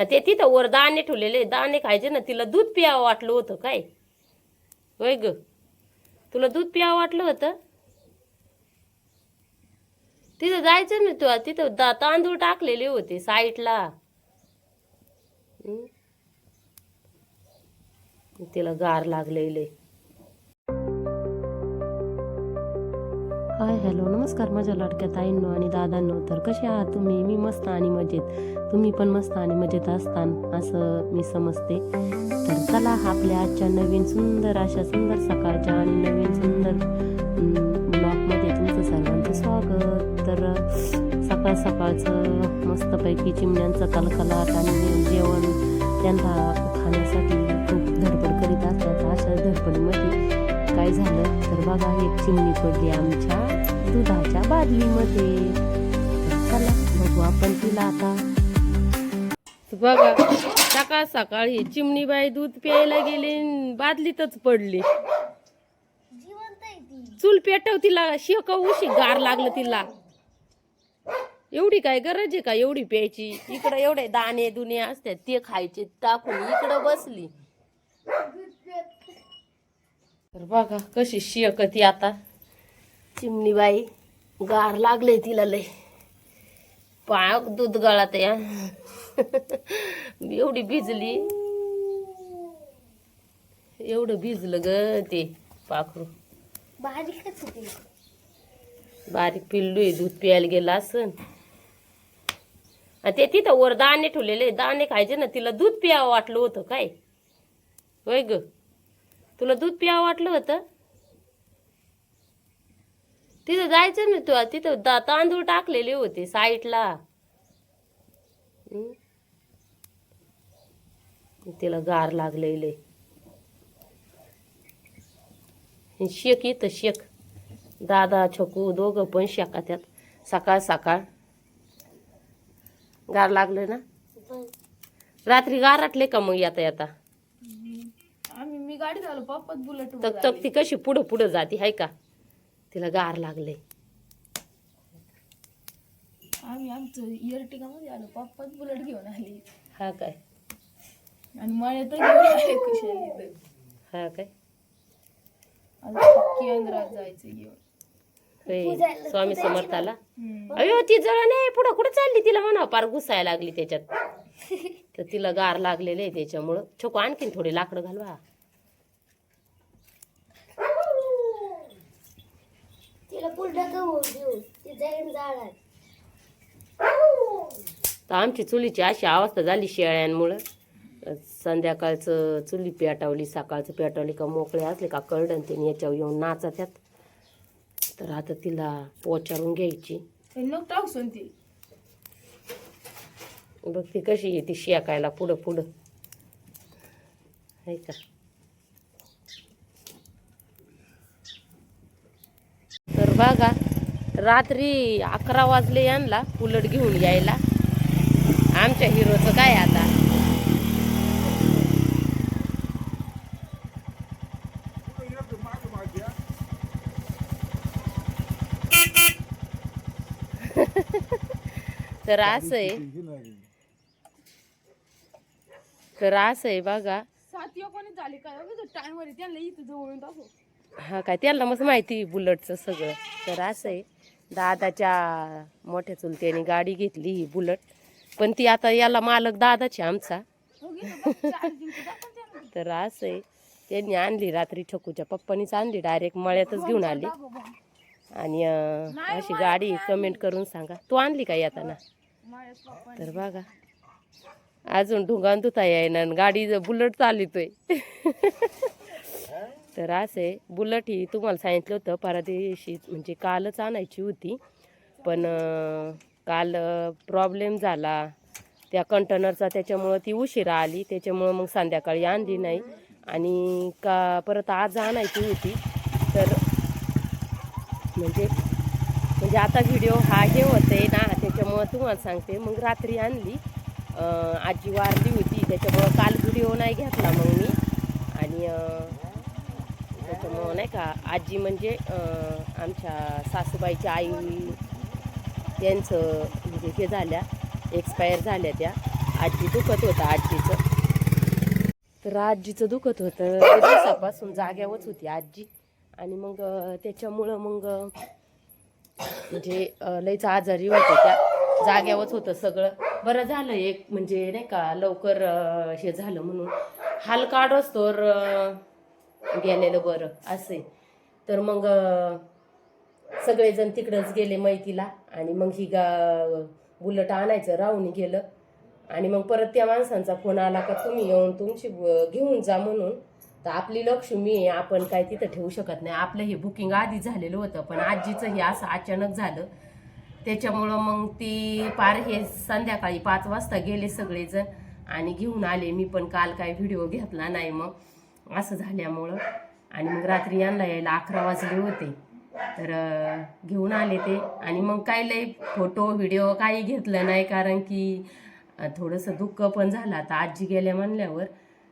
आणि ते तिथं वर दाणे ठेवलेले दाणे खायचे ना तिला दूध प्यावं वाटलं होतं काय? होय ग. तुला दूध प्यावं वाटलं होतं? तिथं जायचं ना तू तिथं दा तांदूळ टाकलेले होते साईडला तिला गार लागलेले. हाय हॅलो नमस्कार माझ्या लाडक्या ताईंनो आणि दादांनो. तर कसे आहात तुम्ही? मी मस्त आणि मजेत. तुम्ही पण मस्त आणि मजेत असतान असं मी समजते. तर चला आपल्या आजच्या नवीन सुंदर अशा सुंदर सकाळच्या आणि नवीन सुंदर ब्लॉगमध्ये तुमचं सर्वांचं स्वागत. तर सकाळ सकाळचं मस्तपैकी चिमण्यांचं कलकलाट आणि जेवण त्यांना खाण्यासाठी खूप धडपड करीत असतात अशा धडपडीमध्ये. काय झालं? तर बघा एक चिमणी पडली आमच्या दुधाच्या बादलीमध्ये. चला बघू आपण तिला आता. बघा सकाळ सकाळ ही चिमणी बाई दूध प्यायला गेली बादलीतच पडली. चूल पेटव तिला शेक उशी गार लागलं तिला. एवढी काय गरज आहे का एवढी प्यायची? इकडं एवढे दाणे दुने असतात ते खायचे टाकून इकडं बसली. तर बघा कशी शेकती आता. चिमणी बाई गार लागले तिला लय. पायाक दूध गळात या. एवढी भिजली. एवढं भिजलं ग ते पाखरू. बारीकच होती. बारीक पिल्लू आहे दूध प्यायला गेला असन. ते तिथं वर दाणे ठेवलेले दाणे खायचे ना तिला दूध प्यावं वाटलं होतं काय? होय ग. तुला दूध प्यावं वाटलं होतं? तिथं जायचं ना तू. तिथं दा तांदूळ टाकलेले होते साईडला. तिला गार लागलेले शेक येतं शेक. दादा छकू दोघं पण शेका त्यात. सकाळ सकाळ. गार लागलं ना? रात्री गाराटले का मग येता येता? आम्ही मी गाडी झालो पप्पाच बुलेट तक तक ती कशी पुढं पुढं जाती हाय का? तिला गार लागले. आम्ही आमचं इयर्टिगा मध्ये आलो पप्पाच बुलेट घेऊन आली. हा काय? आणि मळ्यात आले हा काय? केंद्रात जायचं घेऊन. होय स्वामी समर्थाला. अयो ती जळ नाही पुढं कुठं चालली तिला म्हणा पार घुसायला लागली त्याच्यात. तर तिला गार लागलेले आहे त्याच्यामुळं. छोको आणखीन थोडे लाकडं घालवा. गहू ती जाईन तर आमची चुलीची अशी अवस्था झाली शेळ्यांमुळं. संध्याकाळचं चुली पेटवली सकाळचं पेटवली का मोकळे असले का कळडन ते याच्यावर येऊन नाचत्यात. तर आता तिला पोचारून घ्यायची. नको टाकसून ती. बघ ती कशी येते शेकायला पुढं पुढं. आहे का? बघा. रात्री अकरा वाजले यांना उलट घेऊन यायला. आमच्या हिरोचं काय आता? तर असं आहे. तर असं आहे बघा. सात कोणी झाली काय? टाइम वर त्यांना इथं जवळून टाकू हा काय त्यांना मस्त माहिती बुलटचं सगळं. तर असं आहे. दादाच्या मोठ्या चुलत्याने गाडी घेतली ही बुलट. पण ती आता याला मालक दादाची आमचा. तर असं आहे. त्यांनी आणली रात्री ठकूच्या पप्पानीच आणली डायरेक्ट मळ्यातच घेऊन आली. आणि अशी गाडी कमेंट करून सांगा. तू आणली का येताना? तर बघा. अजून ढुंगान धुता येईना आणि गाडी बुलट चालितोय तर असे बुलट ही तुम्हाला सांगितलं होतं परदेशी म्हणजे कालच आणायची होती. पण काल प्रॉब्लेम झाला. त्या कंटेनरचा त्याच्यामुळं ती उशिरा आली. त्याच्यामुळं मग संध्याकाळी आणली नाही. आणि का परत आज आणायची होती. तर म्हणजे म्हणजे आता व्हिडिओ हा हे होते ना त्याच्यामुळं तुम्हाला सांगते. मग रात्री आणली. आजी वारली होती. त्याच्यामुळं काल व्हिडिओ नाही घेतला मग मी. आणि त्याच्यामुळं नाही का आजी म्हणजे आमच्या सासूबाईची आई त्यांचं म्हणजे हे झाल्या एक्सपायर झाल्या त्या. आजी दुखत होतं आजीचं. तर आजीचं दुखत होतं. दिवसापासून जाग्यावरच होती आजी. आणि मग त्याच्यामुळं मग म्हणजे अं, लयच आजारी होतं त्या. जाग्यावरच होतं सगळं. बरं झालं एक म्हणजे नाही का लवकर हे झालं म्हणून. हाल काढोस तर गेलेलं बरं असे तर मग सगळेजण तिकडंच गेले मैतीला आणि मग ही गा बुलट आणायचं राहून गेलं. आणि मग परत त्या माणसांचा फोन आला का तुम्ही येऊन तुमची घेऊन जा म्हणून. तर आपली लक्ष्मी आहे आपण काय तिथं ठेवू शकत नाही. आपलं हे बुकिंग आधी झालेलं होतं पण आजीचं हे असं अचानक झालं. त्याच्यामुळं मग ती पार हे संध्याकाळी पाच वाजता गेले सगळेजण आणि घेऊन आले. मी पण काल काय व्हिडिओ घेतला नाही मग. असं झाल्यामुळं. आणि मग रात्री यांना यायला अकरा वाजले होते. तर घेऊन आले ते. आणि मग काय लय फोटो व्हिडिओ काही घेतलं नाही कारण की थोडंसं दुःख पण झालं. आता आजी गेल्या म्हणल्यावर.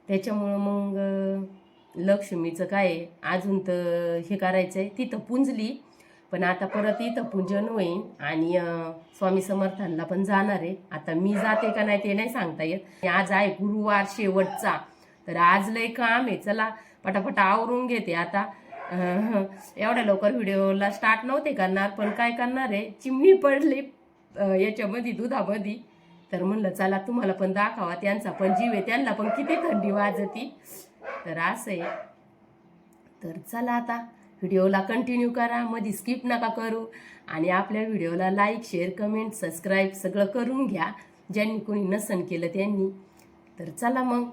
त्याच्यामुळं मग लक्ष्मीचं काय अजून तर हे करायचं आहे तिथं पुंजली. पण आता परत इथं पूजन होईल आणि स्वामी समर्थांना पण जाणार आहे. आता मी जाते का नाही ते नाही सांगता येत. आज आहे गुरुवार शेवटचा. तर आज लय काम आहे. चला पटापटा आवरून घेते आता. एवढ्या लवकर व्हिडिओला स्टार्ट नव्हते करणार पण काय करणार आहे? चिमणी पडली याच्यामध्ये दुधामध्ये. तर म्हणलं चला तुम्हाला पण दाखवा. त्यांचा पण जीव आहे त्यांना पण किती थंडी वाजती. तर असं आहे. तर चला आता व्हिडिओला कंटिन्यू करा. मध्ये स्किप नका करू. आणि आपल्या व्हिडिओला लाईक शेअर कमेंट सबस्क्राईब सगळं करून घ्या. ज्यांनी कोणी नसन केलं त्यांनी. तर चला मग.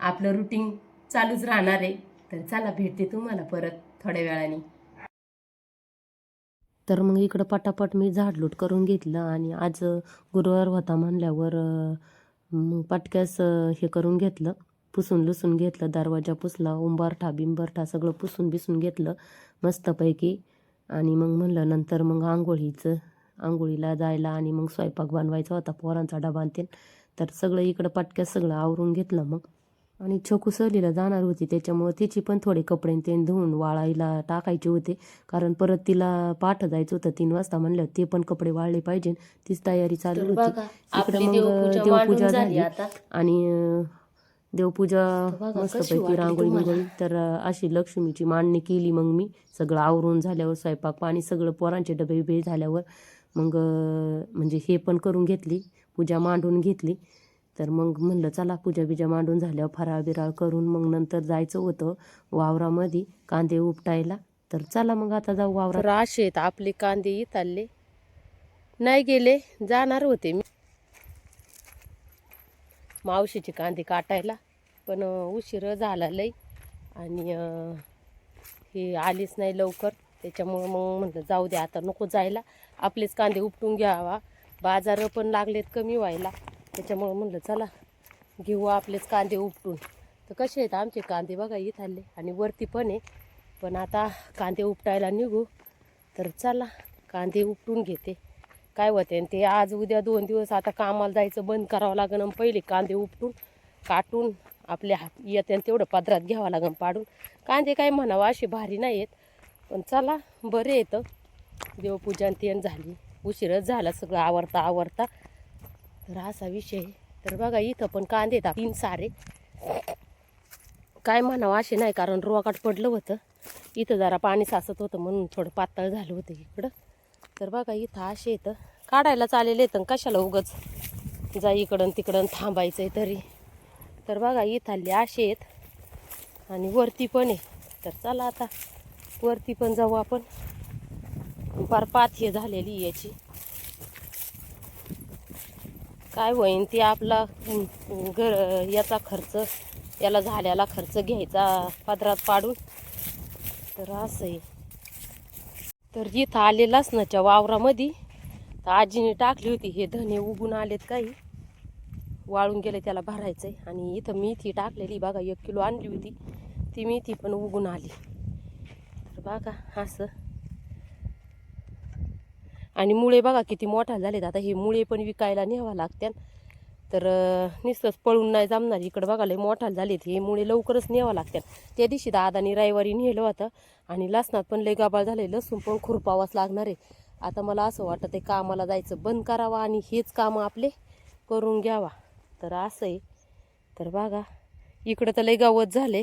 आपलं रुटीन चालूच राहणार आहे. तर चला भेटते तुम्हाला परत थोड्या वेळाने. तर मग इकडं पटापट मी झाडलूट करून घेतलं आणि आज गुरुवार होता म्हणल्यावर मग पटक्यास हे करून घेतलं. पुसून लुसून घेतलं दरवाजा पुसला उंबरठा बिंबरठा सगळं पुसून बिसून घेतलं मस्तपैकी. आणि मग म्हणलं नंतर मग आंघोळीचं आंघोळीला जायला आणि मग स्वयंपाक बनवायचा होता पोरांचा डबा आणते तर सगळं इकडं पटक्यास सगळं आवरून घेतलं मग. आणि छोकू सहलीला जाणार होती. त्याच्यामुळं तिची पण थोडे कपडे ते धुवून वाळायला टाकायचे होते. कारण परत तिला पाठ जायचं होतं तीन वाजता म्हणलं ते पण कपडे वाळले पाहिजे. तीच तयारी चालू होती. इकडे मग देवपूजा झाली. आणि देवपूजा मस्तपैकी रांगोळी बिंगोळी तर अशी लक्ष्मीची मांडणी केली मग मी. सगळं आवरून झाल्यावर स्वयंपाक पाणी सगळं पोरांचे डबे बिबे झाल्यावर मग म्हणजे हे पण करून घेतली. पूजा मांडून घेतली. तर मग म्हणलं चला पूजा बिजा मांडून झाल्यावर फराळ बिराळ करून मग नंतर जायचं होतं वावरामध्ये कांदे उपटायला. तर चला मग आता जाऊ वावरा असे आहेत आपले कांदे इथालले. नाही गेले जाणार होते मी. मावशीचे कांदे काटायला पण उशीर झाला लई. आणि हे आलीच नाही लवकर. त्याच्यामुळं मग म्हटलं जाऊ दे आता नको जायला. आपलेच कांदे उपटून घ्यावा. बाजार पण लागलेत कमी व्हायला. त्याच्यामुळं म्हणलं चला घेऊ आपलेच कांदे उपटून. तर कसे आहेत आमचे कांदे बघा इथं आले. आणि वरती पण आहे. पण आता कांदे उपटायला निघू. तर चला कांदे उपटून घेते. काय होते आणि ते आज उद्या दोन दिवस आता कामाला जायचं बंद करावं लागेल आणि पहिले कांदे उपटून काटून आपल्या हात येते आणि तेवढं पदरात घ्यावं लागेल पाडून. कांदे काय म्हणावं असे भारी नाही आहेत. पण चला बरे येतं देवपूजा आणि तेन झाली. उशीरच झाला सगळं आवरता आवरता. तर असा विषय तर बघा इथं पण कांदे येतात तीन सारे. काय म्हणावं असे नाही कारण रोगाट पडलं होतं. इथं जरा पाणी साचत होतं म्हणून थोडं पातळ झालं होतं इकडं. तर बघा इथं असे येतं काढायला चालेल येतं कशाला उगच जा इकडं तिकडं थांबायचं आहे तरी. तर बघा इथं आले असे आहेत. आणि वरती पण आहे. तर चला आता वरती पण जाऊ आपण. फार पात हे झालेली याची. काय होईन ते आपला घर याचा खर्च याला झाल्याला खर्च घ्यायचा पदरात पाडून. तर असं आहे. तर इथं आले लसणाच्या वावरामध्ये. तर आजीने टाकली होती हे धने उगून आलेत काही. वाळून गेले त्याला भरायचं. आहे आणि इथं मेथी टाकलेली बघा एक किलो आणली होती. ती मेथी पण उगून आली. तर बघा असं. आणि मुळे बघा किती मोठा झालेत. आता हे मुळे पण विकायला न्यावा लागत्यान तर अं, पळून नाही जमणार. इकडं बघा लय मोठा झालेत. हे मुळे लवकरच न्यावं लागत्यान त्या दिवशी दादानी रविवारी नेलं होतं. आणि लसणात पण लय गाबाळ झाले लसूण पण खुरपावाच लागणार आहे. आता मला असं वाटतं ते कामाला जायचं बंद करावं आणि हेच कामं आपले करून घ्यावा. तर असं आहे. तर बघा इकडं तर लय गवत झाले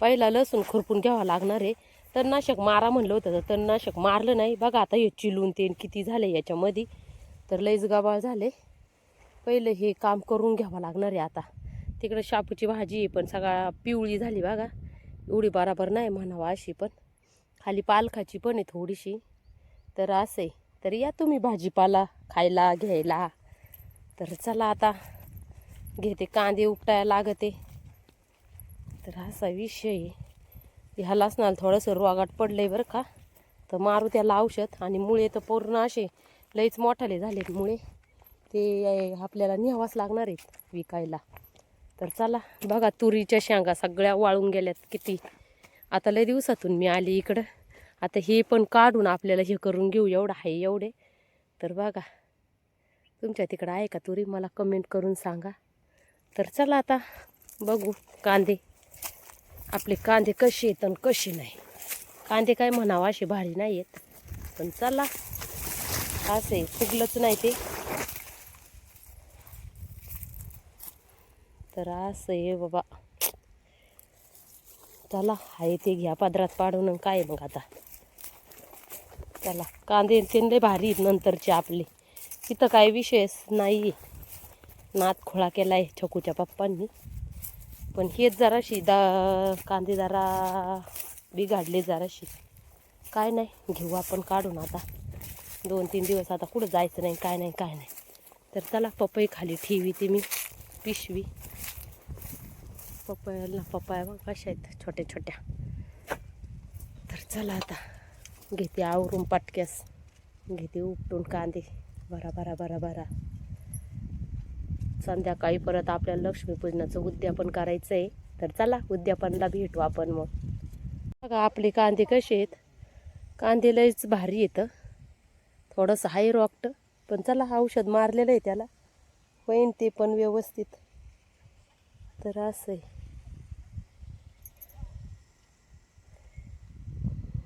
पहिला लसूण खुरपून घ्यावा लागणार आहे. तणनाशक मारा म्हणलं होतं तर तणनाशक मारलं नाही. बघा आता हे चिलून ते किती झाले याच्यामध्ये. तर लयच गबाळ झाले पहिलं हे काम करून घ्यावं लागणार आहे आता. तिकडं शापूची भाजी पण सगळा पिवळी झाली बघा. एवढी बराबर नाही म्हणावा अशी पण. खाली पालखाची पण आहे थोडीशी. तर असं आहे तर या तुम्ही भाजीपाला खायला घ्यायला. तर चला आता. घेते कांदे उपटायला लागते. तर असा विषय आहे. ह्यालाच ना थोडंसं रोगाट पडलं आहे बरं का. तर मारू त्याला औषध आणि मुळे तर पूर्ण असे लईच मोठाले झालेत मुळे. ते आपल्याला न्यावाच लागणार आहेत विकायला. तर चला बघा तुरीच्या शेंगा सगळ्या वाळून गेल्यात किती. आता लय दिवसातून मी आली इकडं. आता हे पण काढून आपल्याला हे करून घेऊ एवढं आहे एवढे. तर बघा तुमच्या तिकडं आहे का तुरी? मला कमेंट करून सांगा. तर चला आता बघू कांदे. आपले कांदे कसे आहेत आणि कसे नाही. कांदे काय म्हणावं असे भारी नाही आहेत. पण चला असे फुगलंच नाही ते. तर असं आहे बाबा. चला आहे ते घ्या पदरात पाडून काय मग आता. चला कांदे तेंदे भारी आहेत नंतरचे आपले. तिथं काय विषयच नाही नात खोळा केला आहे छकूच्या पप्पांनी. पण हेच जराशी दा कांदे जरा बिघाडले जराशी. काय नाही घेऊ आपण काढून आता. दोन तीन दिवस आता कुठं जायचं नाही काय नाही काय नाही. तर चला पपई खाली ठेवी ती मी पिशवी. पपयाला पपया मग कशा आहेत छोट्या छोट्या. तर चला आता घेते आवरून पाटक्यास. घेते उपटून कांदे बरा बरा बरा बरा. संध्याकाळी परत आपल्याला लक्ष्मीपूजनाचं उद्यापन करायचं आहे तर चला उद्यापनला भेटू आपण मग. बघा आपले कांदे कसे आहेत? कांदे लयच भारी येतं थोडंसं हाय रॉक्ट पण चला औषध मारलेलं आहे त्याला. होईन ते पण व्यवस्थित. तर असं आहे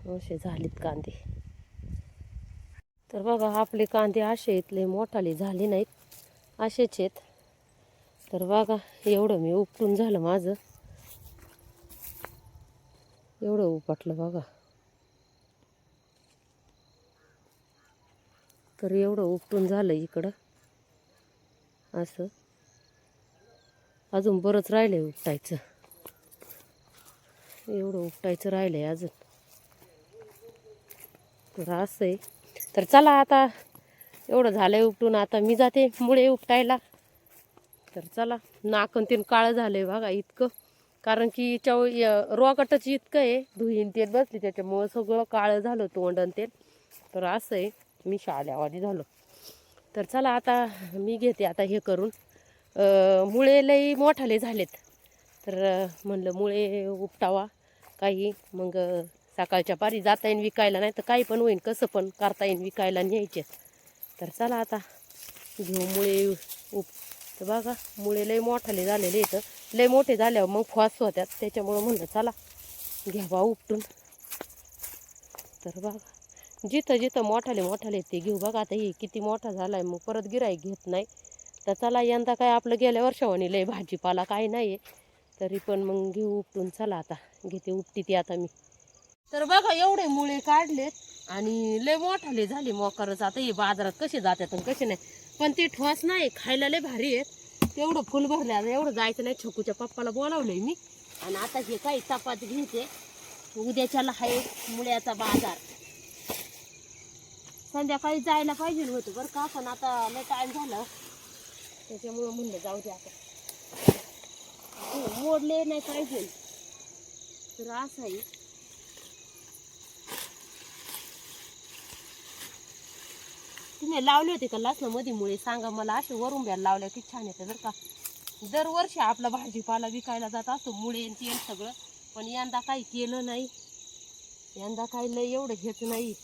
असे झालेत कांदे. तर बघा आपले कांदे असे इथले मोठाले झाले नाहीत. असेच आहेत. तर बघा एवढं मी उपटून झालं माझं. एवढं उपटलं बघा. तर एवढं उपटून झालं इकडं. असं. अजून बरंच राहिलंय उपटायचं. एवढं उपटायचं राहिलंय अजून. तर असं आहे. तर चला आता एवढं झालंय उपटून. आता मी जाते मुळे उपटायला. तर चला नाकण तीन काळं झालंय बघा इतकं. कारण की चव रोगाटच इतकं आहे धुईन तेल बसली त्याच्यामुळं सगळं काळं झालं तोंडन तेल. तर असं आहे मी शाळेवादी झालो. तर चला आता मी घेते आता हे करून. मुळे लई मोठाले झालेत. तर म्हणलं मुळे उपटावा काही. मग सकाळच्या पारी जाता येईन विकायला नाही तर काही पण होईन कसं पण करता येईन विकायला न्यायचे. तर चला आता घेऊ मुळे तर बघा मुळे लय मोठाले झालेले इथं लय मोठे झाल्यावर मग फास होत्यात. त्याच्यामुळं म्हणलं चला घ्यावा उपटून. तर बघा जिथं जिथं मोठाले मोठाले ते घेऊ बघा. आता हे किती मोठा झालाय मग परत गिराई घेत नाही. तर चला यंदा काय आपलं गेल्या वर्षावानी लय भाजीपाला काय नाही तरी पण मग घेऊ उपटून. चला आता घेते उपटी ती आता मी. तर बघा एवढे मुळे काढलेत आणि लय मोठाले झाले मोकारच. आता हे बाजारात कसे जातात आणि कसे नाही. पण ते ठोस नाही खायला लय भारी आहेत. तेवढं फुल भरले आता एवढं जायचं नाही. छोकूच्या पप्पाला बोलावलंय मी. आणि आता हे काही चपाती घेते उद्याच्याला आहे मुळ्याचा बाजार. संध्याकाळी जायला पाहिजे होतं बरं का पण आता लय टाइम झाला. त्याच्यामुळं म्हणलं जाऊ दे आता. हो, मोडले नाही पाहिजे. तर असं आहे. तुम्ही लावले होते का लसणामध्ये मुळे सांगा मला असे वरून ब्याला लावल्या की छान येते बरं का. दरवर्षी आपला भाजीपाला विकायला जात असतो मुळे तेल सगळं. पण यंदा काही केलं नाही. यंदा काही लय एवढं घेत नाही.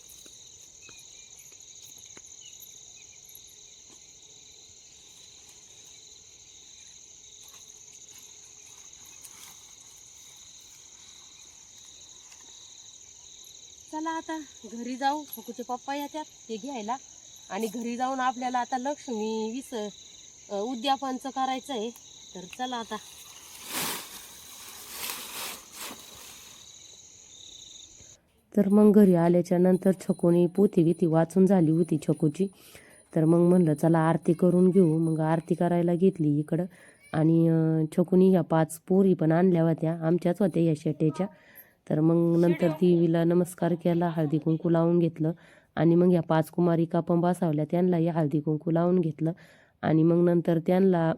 चला आता घरी जाऊ. फुकूचे पप्पा येतात ते घ्यायला. आणि घरी जाऊन आपल्याला आता लक्ष्मी विस उद्यापनचं करायचं आहे. तर चला आता. तर मग घरी आल्याच्यानंतर छकोनी पोथी बिथी वाचून झाली होती छकूची. तर मग म्हणलं चला आरती करून घेऊ. मग आरती करायला घेतली इकडं. आणि छकुनी ह्या पाच पोरी पण आणल्या होत्या. आमच्याच होत्या या शेट्याच्या. तर मग नंतर देवीला नमस्कार केला हळदी कुंकू लावून घेतलं. आणि मग ह्या पाच कुमारिका पण बसावल्या. त्यांनाही हळदी कुंकू लावून घेतलं. आणि मग नंतर त्यांना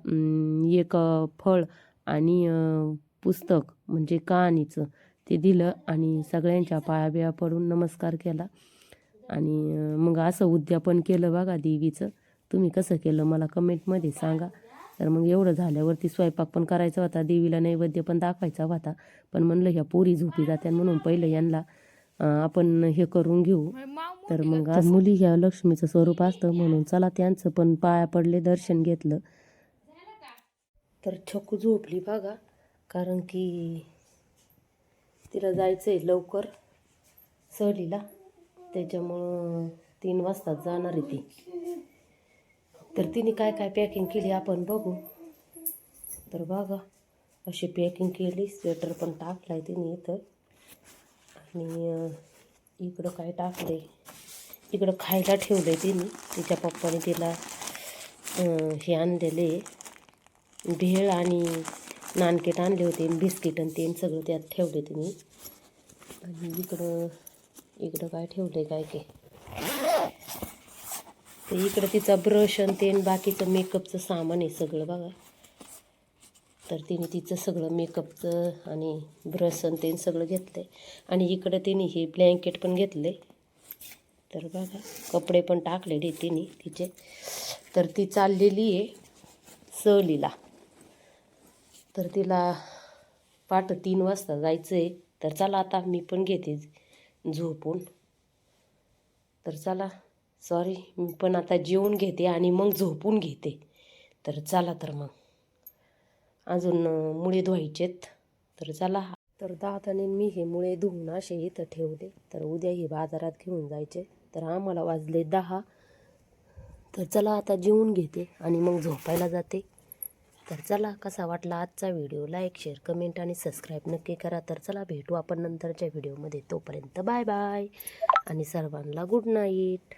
एक फळ आणि पुस्तक म्हणजे कहाणीचं ते दिलं आणि सगळ्यांच्या पाया बिया पडून नमस्कार केला. आणि मग असं उद्यापन केलं बघा देवीचं. तुम्ही कसं केलं मला कमेंटमध्ये सांगा. तर मग एवढं झाल्यावरती स्वयंपाक पण करायचा होता. देवीला नैवेद्य पण दाखवायचा होता. पण म्हणलं ह्या पोरी झोपी जात्या म्हणून पहिलं यांना आपण हे करून घेऊ. तर मग मुली ह्या लक्ष्मीचं स्वरूप असतं म्हणून. चला त्यांचं पण पाया पडले दर्शन घेतलं. तर छकू झोपली बघा कारण की तिला जायचं आहे लवकर सहलीला. त्याच्यामुळं तीन वाजता जाणार आहे ती. तर तिने काय काय पॅकिंग केली आपण बघू. तर बघा अशी पॅकिंग केली स्वेटर पण टाकलाय तिने इथं. आणि इकडं काय टाकलंय? इकडं खायला ठेवलंय तिने. तिच्या पप्पाने तिला हे आणलेले भेळ आणि नानकेट आणले होते बिस्किट आणि ते सगळं त्यात ठेवले तिने. आणि इकडं इकडं काय ठेवलंय काय काय ते इकडं तिचा ब्रश आणि ते बाकीचं मेकअपचं सामान आहे सगळं बघा. तर तिने तिचं सगळं मेकअपचं आणि ब्रश आणि ते सगळं घेतलं आहे आणि इकडं तिने हे ब्लँकेट पण घेतले तर बघा कपडे पण टाकलेले तिने तिचे. तर ती चाललेली आहे सहलीला. तर तिला पाठ तीन वाजता जायचं आहे तर चला आता मी पण घेते झोपून. तर चला सॉरी मी पण आता जेवून घेते आणि मग झोपून घेते. तर चला तर मग. अजून मुळे धुवायचेत. तर चला. तर दादाने मी हे मुळे धुवून असे इथं ठेवले. तर उद्या हे बाजारात घेऊन जायचे. तर आम्हाला वाजले दहा. तर चला आता जेवून घेते आणि मग झोपायला जाते. तर चला कसा वाटला आजचा व्हिडिओ? लाईक शेअर कमेंट आणि सबस्क्राईब नक्की करा. तर चला भेटू आपण नंतरच्या व्हिडिओमध्ये. तोपर्यंत बाय बाय. आणि सर्वांना गुड नाईट.